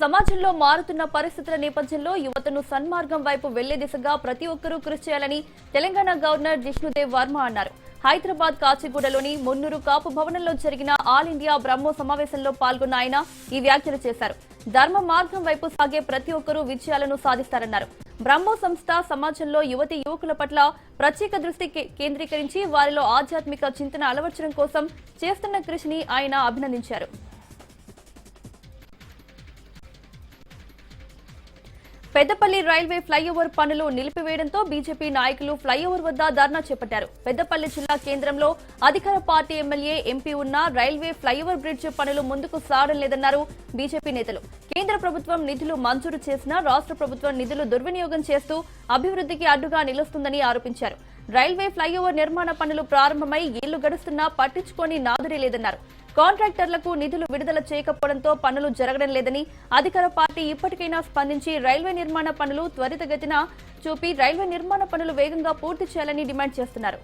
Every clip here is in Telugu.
సమాజంలో మారుతున్న పరిస్థితుల నేపథ్యంలో యువతను సన్మార్గం వైపు వెళ్ళే దిశగా ప్రతి ఒక్కరూ కృషి చేయాలని తెలంగాణ గవర్నర్ జిష్ణుదేవ్ వర్మ అన్నారు. హైదరాబాద్ కాచిగూడలోని మున్నూరు కాపు భవనంలో జరిగిన ఆల్ ఇండియా బ్రహ్మో సమావేశంలో పాల్గొన్న ఆయన ఈ వ్యాఖ్యలు చేశారు. ధర్మ మార్గం వైపు సాగే ప్రతి ఒక్కరూ విజయాలను సాధిస్తారన్నారు. బ్రహ్మో సంస్థ సమాజంలో యువతి యువకుల పట్ల ప్రత్యేక దృష్టి కేంద్రీకరించి వారిలో ఆధ్యాత్మిక చింతన అలవర్చడం కోసం చేస్తున్న కృషిని ఆయన అభినందించారు. పెద్దపల్లి రైల్వే ఫ్లైఓవర్ పనులు నిలిపివేయడంతో బీజేపీ నాయకులు ఫ్లైఓవర్ వద్ద ధర్నా చేపట్టారు. పెద్దపల్లి జిల్లా కేంద్రంలో అధికార పార్టీ ఎమ్మెల్యే ఎంపీ ఉన్న రైల్వే ఫ్లైఓవర్ బ్రిడ్జ్ పనులు ముందుకు సాగడం లేదన్నారు బీజేపీ నేతలు. కేంద్ర ప్రభుత్వం నిధులు మంజూరు చేసినా రాష్ట్ర ప్రభుత్వం నిధులు దుర్వినియోగం చేస్తూ అభివృద్ధికి అడ్డుగా నిలుస్తుందని ఆరోపించారు. రైల్వే ఫ్లైఓవర్ నిర్మాణ పనులు ప్రారంభమై ఏళ్ళు గడుస్తున్నా పట్టించుకొని నాదురే లేదన్నారు. కాంట్రాక్టర్లకు నిధులు విడుదల చేయకపోవడంతో పనులు జరగడం లేదని అధికార పార్టీ ఇప్పటికైనా స్పందించి రైల్వే నిర్మాణ పనులు త్వరితగతిన చూపి రైల్వే నిర్మాణ పనులు వేగంగా పూర్తి చేయాలని డిమాండ్ చేస్తున్నారు.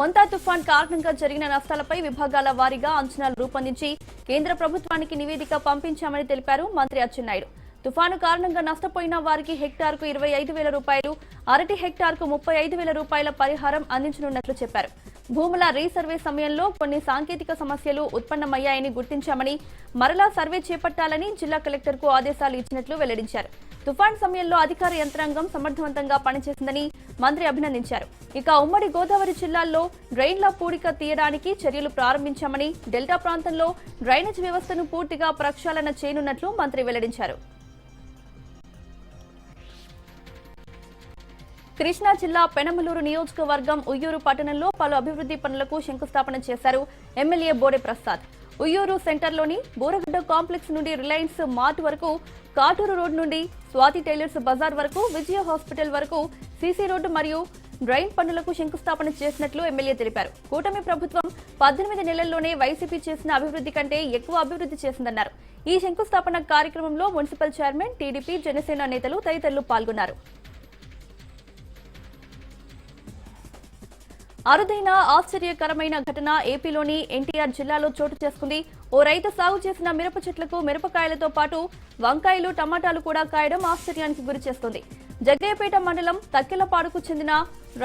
మొంతా తుఫాన్ కారణంగా జరిగిన నష్టాలపై విభాగాల వారీగా అంచనాలు రూపొందించి కేంద్ర ప్రభుత్వానికి నివేదిక పంపించామని తెలిపారు మంత్రి అచ్చెన్నాయుడు. తుఫాను కారణంగా నష్టపోయిన వారికి హెక్టార్కు ఇరవై ఐదు వేల రూపాయలు అరటి హెక్టార్కు ముప్పై ఐదు వేల రూపాయల పరిహారం అందించనున్నట్లు చెప్పారు. భూముల రీసర్వే సమయంలో కొన్ని సాంకేతిక సమస్యలు ఉత్పన్నమయ్యాయని గుర్తించామని మరలా సర్వే చేపట్టాలని జిల్లా కలెక్టర్కు ఆదేశాలు ఇచ్చినట్లు వెల్లడించారు. తుఫాన్ సమయంలో అధికార యంత్రాంగం సమర్థవంతంగా పనిచేసిందని మంత్రి అభినందించారు. ఇక ఉమ్మడి గోదావరి జిల్లాల్లో డ్రైన్ల పూడిక తీయడానికి చర్యలు ప్రారంభించామని డెల్టా ప్రాంతంలో డ్రైనేజ్ వ్యవస్థను పూర్తిగా ప్రక్షాళన చేయనున్నట్లు మంత్రి వెల్లడించారు. కృష్ణా జిల్లా పెనమలూరు నియోజకవర్గం ఉయ్యూరు పట్టణంలో పలు అభివృద్ధి పనులకు శంకుస్థాపన చేశారు ఎమ్మెల్యే బోడే ప్రసాద్. ఉయ్యూరు సెంటర్లోని బోరగడ్డ కాంప్లెక్స్ నుండి రిలయన్స్ మార్ట్ వరకు కాటూరు రోడ్ నుండి స్వాతి టైలర్స్ బజార్ వరకు విజయ హాస్పిటల్ వరకు సీసీ రోడ్డు మరియు డ్రైన్ పనులకు శంకుస్థాపన చేసినట్లు ఎమ్మెల్యే తెలిపారు. కూటమి ప్రభుత్వం పద్దెనిమిది నెలల్లోనే వైసీపీ చేసిన అభివృద్ధి కంటే ఎక్కువ అభివృద్ధి చేసిందన్నారు. ఈ శంకుస్థాపన కార్యక్రమంలో మున్సిపల్ చైర్మన్ టీడీపీ జనసేన నేతలు తదితరులు పాల్గొన్నారు. అరుదైన ఆశ్చర్యకరమైన ఘటన ఏపీలోని ఎన్టీఆర్ జిల్లాలో చోటు చేసుకుంది. ఓ రైతు సాగు చేసిన మిరప చెట్లకు మిరపకాయలతో పాటు వంకాయలు టమాటాలు కూడా కాయడం ఆశ్చర్యానికి గురి చేస్తుంది. జగ్గయ్యపేట మండలం తక్కెలపాడుకు చెందిన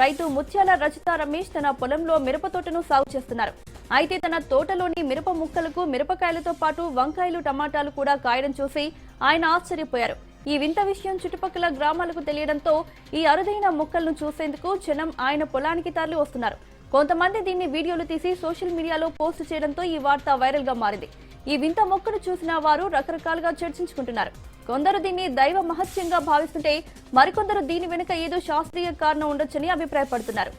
రైతు ముత్యాల రచిత రమేష్ తన పొలంలో మిరప తోటను సాగు చేస్తున్నారు. అయితే తన తోటలోని మిరప ముక్కలకు మిరపకాయలతో పాటు వంకాయలు టమాటాలు కూడా కాయడం చూసి ఆయన ఆశ్చర్యపోయారు. ఈ వింత విషయం చుట్టుపక్కల గ్రామాలకు తెలియడంతో ఈ అరుదైన మొక్కలను చూసేందుకు జనం ఆయన పొలానికి తరలి వస్తున్నారు. కొంతమంది దీన్ని వీడియోలు తీసి సోషల్ మీడియాలో పోస్ట్ చేయడంతో ఈ వార్త వైరల్గా మారింది. ఈ వింత మొక్కను చూసిన వారు రకరకాలుగా చర్చించుకుంటున్నారు. కొందరు దీన్ని దైవ మహత్యంగా భావిస్తుంటే మరికొందరు దీని వెనుక ఏదో శాస్త్రీయ కారణం ఉండొచ్చని అభిప్రాయపడుతున్నారు.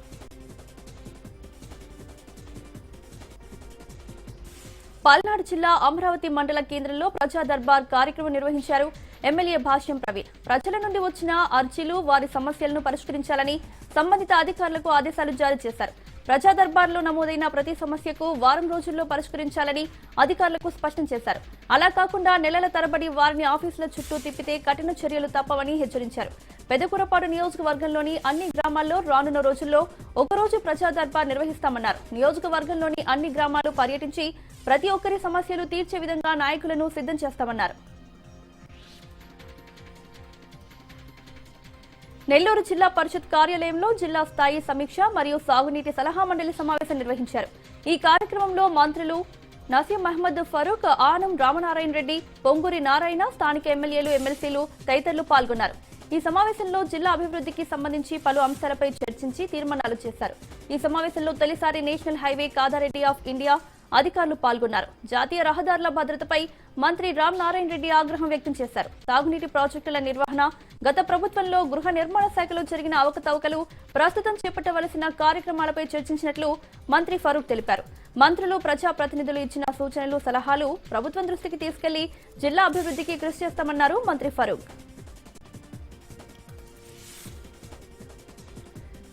పల్నాడు జిల్లా అమరావతి మండల కేంద్రంలో ప్రజా దర్బార్ కార్యక్రమం నిర్వహించారు ఎమ్మెల్యే భాష్యం ప్రవీణ్. ప్రజల నుండి వచ్చిన అర్జీలు వారి సమస్యలను పరిష్కరించాలని సంబంధిత అధికారులకు ఆదేశాలు జారీ చేశారు. ప్రజా దర్బార్లో నమోదైన ప్రతి సమస్యకు వారం రోజుల్లో పరిష్కరించాలని అధికారులకు స్పష్టం చేశారు. అలా కాకుండా నెలల తరబడి వారిని ఆఫీసుల చుట్టూ తిప్పితే కఠిన చర్యలు తప్పవని హెచ్చరించారు. పెదకురపాడు నియోజకవర్గంలోని అన్ని గ్రామాల్లో రానున్న రోజుల్లో ఒకరోజు ప్రజా దర్బార్ నిర్వహిస్తామన్నారు. నియోజకవర్గంలోని అన్ని గ్రామాలు పర్యటించి ప్రతి ఒక్కరి సమస్యలు తీర్చే విధంగా నాయకులను సిద్ధం చేస్తామన్నారు. నెల్లూరు జిల్లా పరిషత్ కార్యాలయంలో జిల్లా స్థాయి సమీక్ష మరియు సాగునీటి సలహా మండలి సమావేశం నిర్వహించారు. ఈ కార్యక్రమంలో మంత్రులు నసీం మహమ్మద్ ఫరూక్ ఆనం రామనారాయణ రెడ్డి పొంగూరి నారాయణ స్థానిక ఎమ్మెల్యేలు ఎమ్మెల్సీలు తదితరులు పాల్గొన్నారు. ఈ సమావేశంలో జిల్లా అభివృద్ధికి సంబంధించి పలు అంశాలపై చర్చించి తీర్మానాలు చేశారు. ఈ సమావేశంలో తొలిసారి నేషనల్ హైవే కాదారెడ్డి ఆఫ్ ఇండియా అధికారులు పాల్గొన్నారు. జాతీయ రహదారుల భద్రతపై మంత్రి రామ్ నారాయణ రెడ్డి ఆగ్రహం వ్యక్తం చేశారు. తాగునీటి ప్రాజెక్టుల నిర్వహణ గత ప్రభుత్వంలో గృహ నిర్మాణ శాఖలో జరిగిన అవకతవకలు ప్రస్తుతం చేపట్టవలసిన కార్యక్రమాలపై చర్చించినట్లు మంత్రి ఫరూక్ తెలిపారు. మంత్రులు ప్రజా ప్రతినిధులు ఇచ్చిన సూచనలు సలహాలు ప్రభుత్వం దృష్టికి తీసుకెళ్ళి జిల్లా అభివృద్ధికి కృషి చేస్తామన్నారు మంత్రి ఫరూక్.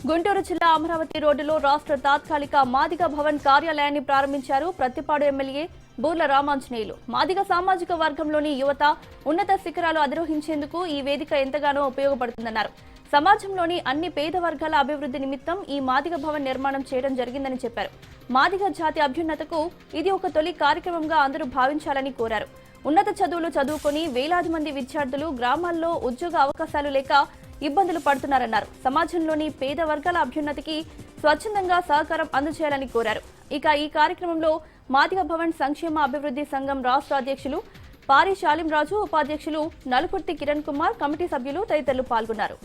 గుంటూరు జిల్లా అమరావతి రోడ్డులో రాష్ట్ర తాత్కాలిక మాదిగ భవన్ కార్యాలయాన్ని ప్రారంభించారు ప్రత్తిపాడు ఎమ్మెల్యే బూర్ల రామాంజనేయులు. మాదిగ సామాజిక వర్గంలోని యువత ఉన్నత శిఖరాలు అధిరోహించేందుకు ఈ వేదిక ఎంతగానో ఉపయోగపడుతుందన్నారు. సమాజంలోని అన్ని పేద వర్గాల అభివృద్ధి నిమిత్తం ఈ మాదిగ భవన్ నిర్మాణం చేయడం జరిగిందని చెప్పారు. మాదిగ జాతి అభ్యున్నతకు ఇది ఒక తొలి కార్యక్రమంగా అందరూ భావించాలని కోరారు. ఉన్నత చదువులు చదువుకొని వేలాది మంది విద్యార్థులు గ్రామాల్లో ఉద్యోగ అవకాశాలు లేక ఇబ్బందులు పడుతున్నారన్నారు. సమాజంలోని పేద వర్గాల అభ్యున్నతికి స్వచ్ఛందంగా సహకారం అందజేయాలని కోరారు. ఇక ఈ కార్యక్రమంలో మాదిగ భవన్ సంక్షేమ అభివృద్ధి సంఘం రాష్ట్ర అధ్యక్షులు పారి శాలింరాజు ఉపాధ్యక్షులు నలుకుర్తి కిరణ్ కుమార్ కమిటీ సభ్యులు తదితరులు పాల్గొన్నారు.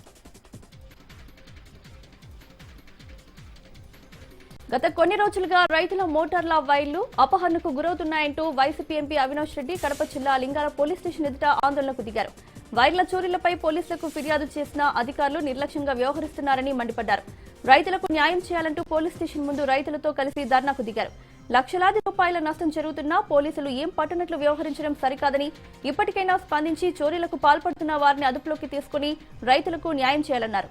గత కొన్ని రోజులుగా రైతుల మోటార్ల వైర్లు అపహరణకు గురవుతున్నాయంటూ వైసీపీ ఎంపీ అవినాష్ రెడ్డి కడప జిల్లా లింగాల పోలీస్ స్టేషన్ ఎదుట ఆందోళనకు దిగారు. వైర్ల చోరీలపై పోలీసులకు ఫిర్యాదు చేసిన అధికారులు నిర్లక్ష్యంగా వ్యవహరిస్తున్నారని మండిపడ్డారు. రైతులకు న్యాయం చేయాలంటూ పోలీస్ స్టేషన్ ముందు రైతులతో కలిసి ధర్నాకు దిగారు. లక్షలాది రూపాయల నష్టం జరుగుతున్నా పోలీసులు ఏం పట్టనట్లు వ్యవహరించడం సరికాదని ఇప్పటికైనా స్పందించి చోరీలకు పాల్పడుతున్న వారిని అదుపులోకి తీసుకుని రైతులకు న్యాయం చేయాలన్నారు.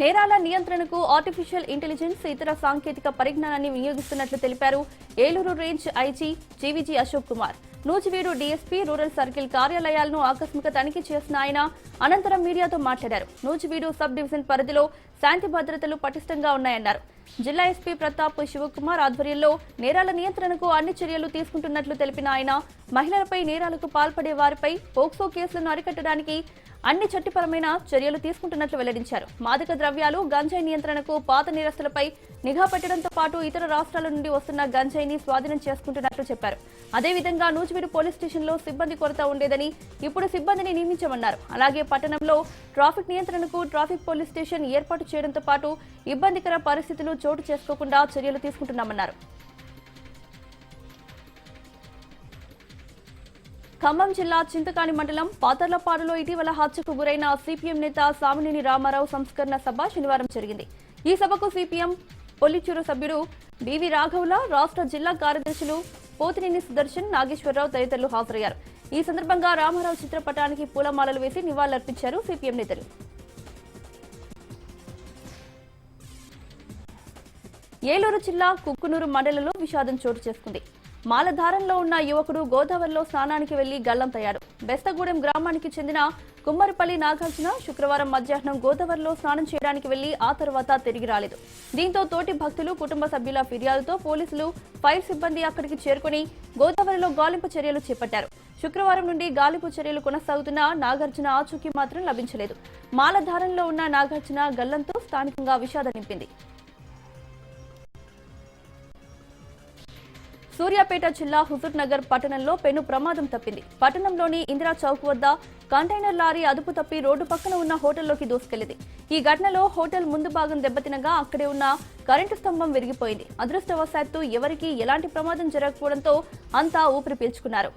నేరాల నియంత్రణకు ఆర్టిఫిషియల్ ఇంటెలిజెన్స్ ఇతర సాంకేతిక పరిజ్ఞానాన్ని వినియోగిస్తున్నట్లు తెలిపారు Eluru range IG G V G Ashok Kumar. Nuzvid DSP rural circle కార్యాలయాలను ఆకస్మిక తనిఖీ చేసిన ఆయన అనంతరం మీడియాతో మాట్లాడారు. నూజివీడు సబ్ డివిజన్ పరిధిలో శాంతి భద్రతలు పటిష్టంగా ఉన్నాయన్నారు. జిల్లా ఎస్పీ ప్రతాప్ శివకుమార్ ఆధ్వర్యంలో నేరాల నియంత్రణకు అన్ని చర్యలు తీసుకుంటున్నట్లు తెలిపిన ఆయన మహిళలపై నేరాలకు పాల్పడే వారిపై పోక్సో కేసులను అరికట్టడానికి అన్ని చట్టపరమైన చర్యలు తీసుకుంటున్నట్లు వెల్లడించారు. మాదక ద్రవ్యాలు గంజాయి నియంత్రణకు పాత నేరస్తులపై నిఘా పెట్టడంతో పాటు ఇతర రాష్ట్రాల నుండి వస్తున్న గంజాయిని స్వాధీనం చేసుకుంటున్నట్లు చెప్పారు. అదేవిధంగా నూజివీడు పోలీస్ స్టేషన్లో సిబ్బంది కొరత ఉండేదని ఇప్పుడు సిబ్బందిని నియమించమన్నారు. అలాగే పట్టణంలో ట్రాఫిక్ నియంత్రణకు ట్రాఫిక్ పోలీస్ స్టేషన్ ఏర్పాటు చేయడంతో పాటు ఇబ్బందికర పరిస్థితులు చోటు చేసుకోకుండా చర్యలు తీసుకుంటున్నామన్నారు. ఖమ్మం జిల్లా చింతకాని మండలం పాతర్లపాడులో ఇటీవల హత్యకు గురైన సిపిఎం నేత సామినేని రామారావు సంస్కరణ సభ శనివారం జరిగింది. ఈ సభకు సిపిఎం పొలిచూరు సభ్యుడు బివి రాఘవుల రాష్ట్ర జిల్లా కార్యదర్శులు పోతినేని సుదర్శన్ నాగేశ్వరరావు తదితరులు హాజరయ్యారు. ఈ సందర్భంగా రామారావు చిత్రపటానికి పూలమాలలు వేసి నివాళులర్పించారు సిపిఎం నేతలు. ఏలూరు జిల్లా కుక్కునూరు మండలంలో విషాదం చోటు చేసుకుంది. మాలధారంలో ఉన్న యువకుడు గోదావరిలో స్నానానికి వెళ్ళి గల్లంతయ్యాడు బెస్తగూడెం గ్రామానికి చెందిన కుమ్మరిపల్లి నాగార్జున శుక్రవారం మధ్యాహ్నం గోదావరిలో స్నానం చేయడానికి వెళ్ళి ఆ తర్వాత తిరిగి రాలేదు. దీంతో తోటి భక్తులు కుటుంబ సభ్యుల ఫిర్యాదుతో పోలీసులు ఫైర్ సిబ్బంది అక్కడికి చేరుకుని గోదావరిలో గాలింపు చర్యలు చేపట్టారు. శుక్రవారం నుండి గాలింపు చర్యలు కొనసాగుతున్న నాగార్జున ఆచూకీ మాత్రం లభించలేదు. మాలధారంలో ఉన్న నాగార్జున గల్లంతో స్థానికంగా విషాదం నింపింది. సూర్యాపేట జిల్లా హుజూర్ నగర్ పట్టణంలో పెను ప్రమాదం తప్పింది. పట్టణంలోని ఇందిరా చౌక్ వద్ద కంటైనర్ లారీ అదుపు తప్పి రోడ్డు పక్కన ఉన్న హోటల్లోకి దూసుకెళ్ళింది. ఈ ఘటనలో హోటల్ ముందు భాగం దెబ్బతినగా అక్కడే ఉన్న కరెంటు స్తంభం విరిగిపోయింది. అదృష్టవశాత్తు ఎవరికీ ఎలాంటి ప్రమాదం జరగకపోవడంతో అంతా ఊపిరి పీల్చుకున్నారు.